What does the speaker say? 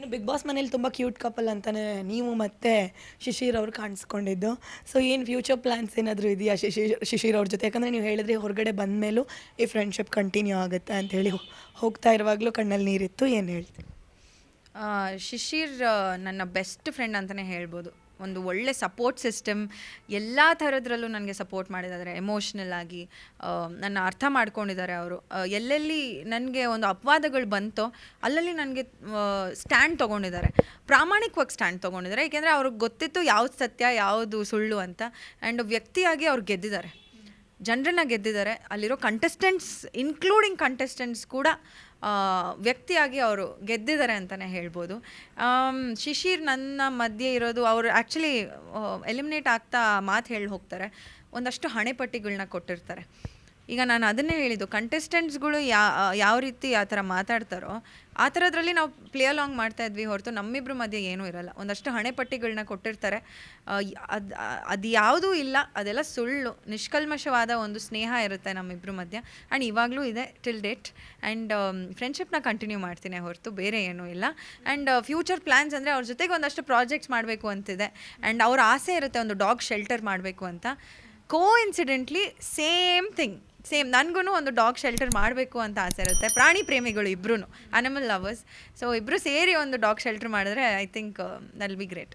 ಇನ್ನು big boss ಮನೇಲಿ ತುಂಬ ಕ್ಯೂಟ್ ಕಪಲ್ ಅಂತಾನೆ ನೀವು ಮತ್ತೆ ಶಿಶಿರ್ ಅವ್ರು ಕಾಣಿಸ್ಕೊಂಡಿದ್ದು. ಸೊ ಏನು ಫ್ಯೂಚರ್ ಪ್ಲ್ಯಾನ್ಸ್ ಏನಾದರೂ ಇದೆಯಾ ಶಿಶಿರ್ ಶಿಶಿರ್ ಅವ್ರ ಜೊತೆ? ಯಾಕಂದರೆ ನೀವು ಹೇಳಿದ್ರಿ ಹೊರಗಡೆ ಬಂದ ಮೇಲೂ ಈ ಫ್ರೆಂಡ್ಶಿಪ್ ಕಂಟಿನ್ಯೂ ಆಗುತ್ತೆ ಅಂತ ಹೇಳಿ ಹೋಗ್ತಾ ಇರುವಾಗಲೂ ಕಣ್ಣಲ್ಲಿ ನೀರಿತ್ತು. ಏನು ಹೇಳ್ತೀನಿ ಶಿಶಿರ್ ನನ್ನ ಬೆಸ್ಟ್ ಫ್ರೆಂಡ್ ಅಂತಲೇ ಹೇಳ್ಬೋದು. ಒಂದು ಒಳ್ಳೆ ಸಪೋರ್ಟ್ ಸಿಸ್ಟಮ್ ಎಲ್ಲ ಥರದ್ರಲ್ಲೂ ನನಗೆ ಸಪೋರ್ಟ್ ಮಾಡಿದ್ದಾರೆ ಎಮೋಷ್ನಲ್ ಆಗಿ ನನ್ನ ಅರ್ಥ ಮಾಡ್ಕೊಂಡಿದ್ದಾರೆ ಅವರು. ಎಲ್ಲೆಲ್ಲಿ ನನಗೆ ಒಂದು ಅಪವಾದಗಳು ಬಂತೋ, ಅಲ್ಲಲ್ಲಿ ನನಗೆ ಸ್ಟ್ಯಾಂಡ್ ತೊಗೊಂಡಿದ್ದಾರೆ ಪ್ರಾಮಾಣಿಕವಾಗಿ ಸ್ಟ್ಯಾಂಡ್ ತೊಗೊಂಡಿದ್ದಾರೆ ಏಕೆಂದರೆ ಅವ್ರಿಗೆ ಗೊತ್ತಿತ್ತು ಯಾವ್ದು ಸತ್ಯ, ಯಾವುದು ಸುಳ್ಳು ಅಂತ. ಆ್ಯಂಡ್ ವ್ಯಕ್ತಿಯಾಗಿ ಅವ್ರು ಗೆದ್ದಿದ್ದಾರೆ. ಜನರನ್ನ ಗೆದ್ದಿದ್ದಾರೆ. ಅಲ್ಲಿರೋ ಕಂಟೆಸ್ಟೆಂಟ್ಸ್ ಇನ್ಕ್ಲೂಡಿಂಗ್ ಕಂಟೆಸ್ಟೆಂಟ್ಸ್ ಕೂಡ ವ್ಯಕ್ತಿಯಾಗಿ ಅವರು ಗೆದ್ದಿದ್ದಾರೆ ಅಂತಲೇ ಹೇಳ್ಬೋದು. ಶಿಶಿರ್ ನನ್ನ ಮಧ್ಯೆ ಇರೋದು, ಅವರು ಆ್ಯಕ್ಚುಲಿ ಎಲಿಮಿನೇಟ್ ಆಗ್ತಾ ಮಾತು ಹೇಳಿ ಹೋಗ್ತಾರೆ. ಒಂದಷ್ಟು ಹಣೆಪಟ್ಟಿಗಳನ್ನ ಕೊಟ್ಟಿರ್ತಾರೆ. ಈಗ ನಾನು ಅದನ್ನೇ ಹೇಳಿದ್ದು ಕಂಟೆಸ್ಟೆಂಟ್ಸ್ಗಳು ಯಾ ಯಾವ ರೀತಿ ಆ ಥರ ಮಾತಾಡ್ತಾರೋ, ಆ ಥರದ್ರಲ್ಲಿ ನಾವು ಪ್ಲೇ ಅಲಾಂಗ್ ಮಾಡ್ತಾ ಇದ್ವಿ. ಹೊರತು ನಮ್ಮಿಬ್ಬರ ಮಧ್ಯೆ ಏನೂ ಇರಲ್ಲ. ಒಂದಷ್ಟು ಹಣೆಪಟ್ಟಿಗಳನ್ನ ಕೊಟ್ಟಿರ್ತಾರೆ. ಅದು ಅದು ಯಾವುದೂ ಇಲ್ಲ. ಅದೆಲ್ಲ ಸುಳ್ಳು, ನಿಷ್ಕಲ್ಮಶವಾದ ಒಂದು ಸ್ನೇಹ ಇರುತ್ತೆ ನಮ್ಮಿಬ್ಬರ ಮಧ್ಯೆ. ಆ್ಯಂಡ್ ಇವಾಗಲೂ ಇದೆ ಟಿಲ್ ಡೇಟ್ ಆ್ಯಂಡ್ ಫ್ರೆಂಡ್ಶಿಪ್ನ ಕಂಟಿನ್ಯೂ ಮಾಡ್ತೀನಿ ಹೊರತು, ಬೇರೆ ಏನೂ ಇಲ್ಲ. ಆ್ಯಂಡ್ ಫ್ಯೂಚರ್ ಪ್ಲ್ಯಾನ್ಸ್ ಅಂದರೆ ಅವ್ರ ಜೊತೆಗೆ ಒಂದಷ್ಟು ಪ್ರಾಜೆಕ್ಟ್ಸ್ ಮಾಡಬೇಕು ಅಂತಿದೆ. ಆ್ಯಂಡ್ ಅವ್ರ ಆಸೆ ಇರುತ್ತೆ ಒಂದು ಡಾಗ್ ಶೆಲ್ಟರ್ ಮಾಡಬೇಕು ಅಂತ. Coincidentally same thing same ನನಗೂ ಒಂದು ಡಾಗ್ ಶೆಲ್ಟರ್ ಮಾಡಬೇಕು ಅಂತ ಆಸೆ ಇರುತ್ತೆ. ಪ್ರಾಣಿ ಪ್ರೇಮಿಗಳು ಇಬ್ಬರೂ ಅನಿಮಲ್ ಲವರ್ಸ್ ಸೊ ಇಬ್ಬರು ಸೇರಿ ಒಂದು ಡಾಗ್ ಶೆಲ್ಟರ್ ಮಾಡಿದ್ರೆ I think will be great